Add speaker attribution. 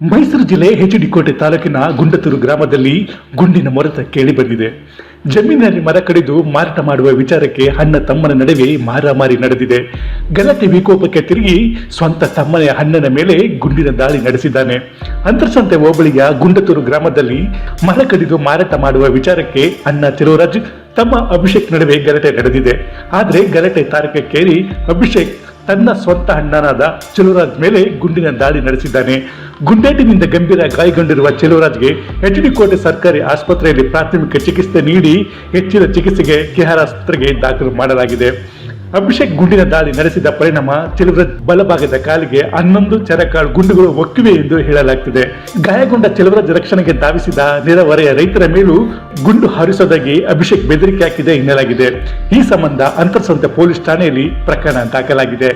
Speaker 1: ಮೈಸೂರು ಜಿಲ್ಲೆ ಹೆಚ್ಡಿಕೋಟೆ ತಾಲೂಕಿನ ಗುಂಡತೂರು ಗ್ರಾಮದಲ್ಲಿ ಗುಂಡಿನ ಮೊರೆತ ಕೇಳಿ ಬಂದಿದೆ. ಜಮೀನಿನಲ್ಲಿ ಮರ ಕಡಿದು ಮಾರಾಟ ಮಾಡುವ ವಿಚಾರಕ್ಕೆ ಅಣ್ಣ ತಮ್ಮನ ನಡುವೆ ಮಾರಾಮಾರಿ ನಡೆದಿದೆ. ಗಲಾಟೆ ವಿಕೋಪಕ್ಕೆ ತಿರುಗಿ ಸ್ವಂತ ತಮ್ಮನೆಯ ಅಣ್ಣನ ಮೇಲೆ ಗುಂಡಿನ ದಾಳಿ ನಡೆಸಿದ್ದಾನೆ. ಅಂತರ್ಸಂತೆ ಹೋಬಳಿಯ ಗುಂಡತೂರು ಗ್ರಾಮದಲ್ಲಿ ಮರ ಕಡಿದು ಮಾರಾಟ ಮಾಡುವ ವಿಚಾರಕ್ಕೆ ಅಣ್ಣ ತಿರುವರಾಜ್ ತಮ್ಮ ಅಭಿಷೇಕ್ ನಡುವೆ ಗಲಾಟೆ ನಡೆದಿದೆ. ಆದರೆ ಗಲಾಟೆ ತಾರಕಕ್ಕೇರಿ ಅಭಿಷೇಕ್ ತನ್ನ ಸ್ವಂತ ಅಣ್ಣನಾದ ಚೆಲುವರಾಜ್ ಮೇಲೆ ಗುಂಡಿನ ದಾಳಿ ನಡೆಸಿದ್ದಾನೆ. ಗುಂಡೇಟಿನಿಂದ ಗಂಭೀರ ಗಾಯಗೊಂಡಿರುವ ಚೆಲುವರಾಜ್ಗೆ ಎಚ್ ಡಿ ಕೋಟೆ ಸರ್ಕಾರಿ ಆಸ್ಪತ್ರೆಯಲ್ಲಿ ಪ್ರಾಥಮಿಕ ಚಿಕಿತ್ಸೆ ನೀಡಿ ಹೆಚ್ಚಿನ ಚಿಕಿತ್ಸೆಗೆ ಕೆಆರ್ ಆಸ್ಪತ್ರೆಗೆ ದಾಖಲು ಮಾಡಲಾಗಿದೆ. ಅಭಿಷೇಕ್ ಗುಂಡಿನ ದಾಳಿ ನಡೆಸಿದ ಪರಿಣಾಮ ಚೆಲುವರಾಜ್ ಬಲಭಾಗದ ಕಾಲಿಗೆ ಹನ್ನೊಂದು ಚರಕಾಳು ಗುಂಡುಗಳು ಒಕ್ಕಿವೆ ಎಂದು ಹೇಳಲಾಗ್ತಿದೆ. ಗಾಯಗೊಂಡ ಚೆಲುವರಾಜ್ ರಕ್ಷಣೆಗೆ ಧಾವಿಸಿದ ನೆರೆಹೊರೆಯ ರೈತರ ಮೇಲೂ ಗುಂಡು ಹಾರಿಸೋದಾಗಿ ಅಭಿಷೇಕ್ ಬೆದರಿಕೆ ಹಾಕಿದೆ ಎನ್ನಲಾಗಿದೆ. ಈ ಸಂಬಂಧ ಅಂತರ್ಸಂತೆ ಪೊಲೀಸ್ ಠಾಣೆಯಲ್ಲಿ ಪ್ರಕರಣ ದಾಖಲಾಗಿದೆ.